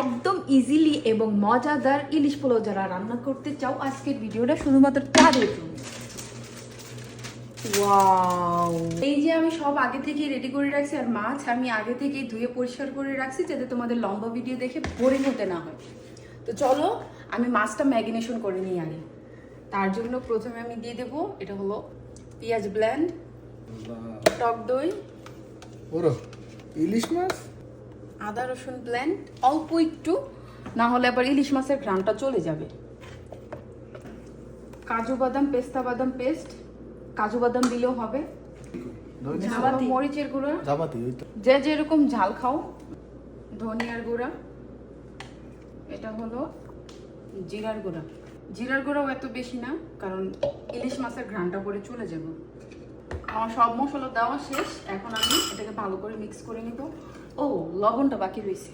একদম ইজিলি এবং মজাদার ইলিশ পোলাও যারা রান্না করতে চাও আজকের ভিডিওটা শুধুমাত্র তাদের জন্য। ওয়াও এই যে আমি সব আগে থেকে রেডি করে রাখছি আর মাছ আমি আগে থেকে ধুয়ে পরিষ্কার করে রাখছি যাতে তোমাদের লম্বা ভিডিও দেখে বোরিং হতে না হয়। তো চলো আমি মাছটা ম্যাগিনেশন করে নিই আগে তার জন্য প্রথমে আমি দিয়ে দেবো এটা হলো পেঁয়াজ ব্ল্যান্ড টক দই। ইলিশ মাছ? আদা রসুন ব্ল্যান্ড অল্প একটু না হলে আবার ইলিশ মাছের ঘ্রাণটা চলে যাবে। কাজু বাদাম পেস্তা বাদাম পেস্ট কাজু বাদাম দিলেও হবে। মরিচের গুঁড়া। যে যেরকম ঝাল খাও ধনিয়ার গুঁড়া। এটা হলো জিরার গুঁড়া। জিরার গুঁড়াও এত বেশি না কারণ ইলিশ মাছের ঘ্রাণটা পরে চলে যাবে। আমার সব মশলা দেওয়া শেষ এখন আমি এটাকে ভালো করে মিক্স করে নিব। ও, লবণটা বাকি রয়েছে।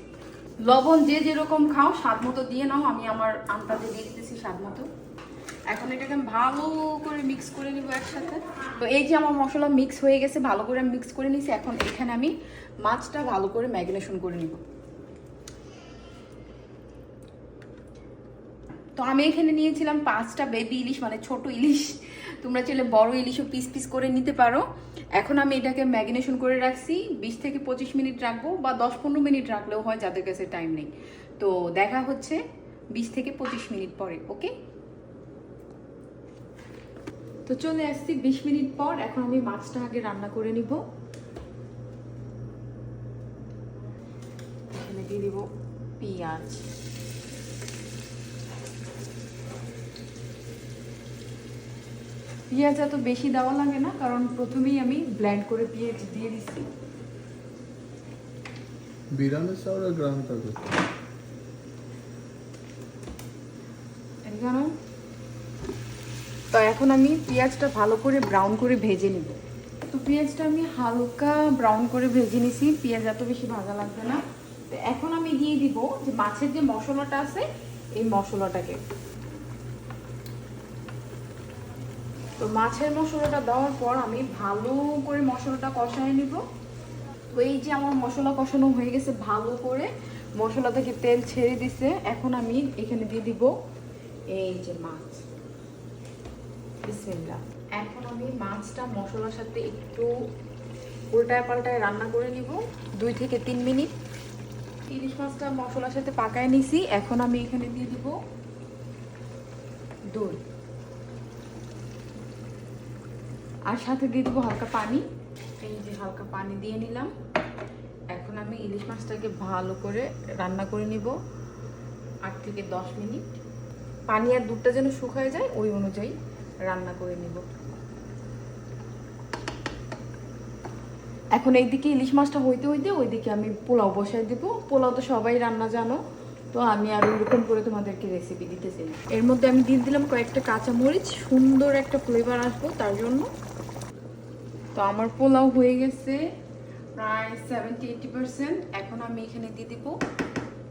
লবণ যে যেরকম খাও, স্বাদ মতো দিয়ে নাও, আমি আমার আন্দাজে দিয়ে দিতেছি স্বাদ মতো। এখন এটাকে আমি ভালো করে মিক্স করে নিব একসাথে। তো এই যে আমার মশলা মিক্স হয়ে গেছে, ভালো করে আমি মিক্স করে নিয়েছি এখন এখানে আমি মাছটা ভালো করে ম্যাগনেশন করে নিব। তো আমি এখানে নিয়েছিলাম পাঁচটা বেবি ইলিশ মানে ছোট ইলিশ। তোমরা চাইলে বড় ইলিশও পিস পিস করে নিতে পারো। এখন আমি এটাকে ম্যাগিনেশন করে রাখছি। বিশ থেকে পঁচিশ মিনিট রাখব বা দশ পনেরো মিনিট রাখলেও হয়, যাদের কাছে টাইম নেই। তো দেখা হচ্ছে বিশ থেকে পঁচিশ মিনিট পরে ওকে তো চলে আসছি বিশ মিনিট পর। এখন আমি মাছটা আগে রান্না করে নিব। এখানে দিয়ে দিব পেঁয়াজ। পেঁয়াজ এত বেশি দেওয়া লাগে না কারণ প্রথমেই আমি ব্ল্যান্ড করে পেঁয়াজ দিয়ে দিচ্ছি বিরিয়ানি চাউলের গ্রাম থাকে এখানে তো এখন আমি পেঁয়াজটা ভালো করে ব্রাউন করে ভেজে নিব। তো পেঁয়াজটা আমি হালকা ব্রাউন করে ভেজে নিছি পেঁয়াজ এত বেশি ভাজা লাগবে না। তো এখন আমি দিয়ে দিব যে মাছের যে মশলাটা আছে এই মশলাটাকে। তো মাছের মশলাটা দেওয়ার পর আমি ভালো করে মশলাটা কষায় নিব। তো এই যে আমার মশলা কষানো হয়ে গেছে, ভালো করে মশলা থেকে তেল ছেড়ে দিছে। এখন আমি এখানে দিয়ে দিব এই যে মাছ। বিসমিল্লাহ। এখন আমি মাছটা মশলার সাথে একটু উল্টায় পাল্টায় রান্না করে নিব। দুই থেকে তিন মিনিট। ইলিশ মাছটা মশলার সাথে পাকায় নিছি। এখন আমি এখানে দিয়ে দিব দই। আর সাথে দিয়ে দেবো হালকা পানি। এই যে হালকা পানি দিয়ে নিলাম। এখন আমি ইলিশ মাছটাকে ভালো করে রান্না করে নিব। আট থেকে দশ মিনিট। পানি আর দুধটা যেন শুকায় যায়, ওই অনুযায়ী রান্না করে নিব। এখন এইদিকে ইলিশ মাছটা হইতে হইতে ওইদিকে আমি পোলাও বসাই দিব। পোলাও তো সবাই রান্না জানো। তো আমি আর ওইরকম করে তোমাদেরকে রেসিপি দিতেছি না। এর মধ্যে আমি দিয়ে দিলাম কয়েকটা কাঁচামরিচ। সুন্দর একটা ফ্লেভার আসব তার জন্য। তো আমার পোলাও হয়ে গেছে প্রায় সেভেন্টি এইটি পার্সেন্ট এখন আমি এখানে দিয়ে দিব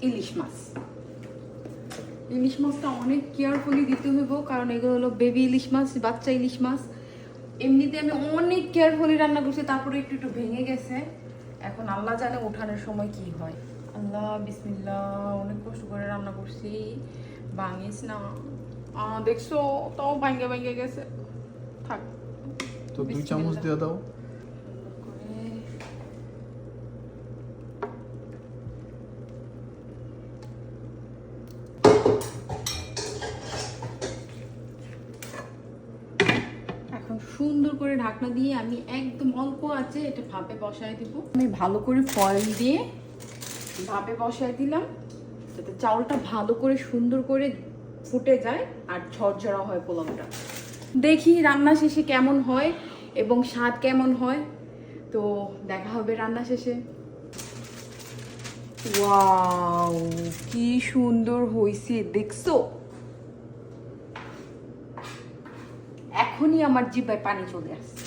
ইলিশ মাছ। ইলিশ মাছটা অনেক কেয়ারফুলি দিতে হইব, কারণ এগুলো হলো বেবি ইলিশ মাছ, বাচ্চা ইলিশ মাছ। এমনিতে আমি অনেক কেয়ারফুলি রান্না করছি, তারপরে একটু একটু ভেঙে গেছে। এখন আল্লাহ জানে ওঠানোর সময় কি হয়। আল্লাহ, বিসমিল্লাহ, অনেক কষ্ট করে রান্না করছি। ভাঙিস না। দেখছ, তাও ভাঙ্গে ভাঙ্গে গেছে। থাক। তো দুই চামচ দিয়ে দাও। সুন্দর করে ঢাকনা দিয়ে আমি একদম অল্প আছে এটা ভাপে বসায় দিব। আমি ভালো করে ফয়েল দিয়ে ভাপে বসায় দিলাম যাতে চাউলটা ভালো করে সুন্দর করে ফুটে যায় আর ঝরঝরা হয় পোলাওটা দেখি রান্না শেষে কেমন হয়। এবং স্বাদ কেমন হয়? তো দেখা হবে রান্না শেষে। কি সুন্দর হয়েছে দেখছ? এখনই আমার জিভায় পানি চলে আসছে।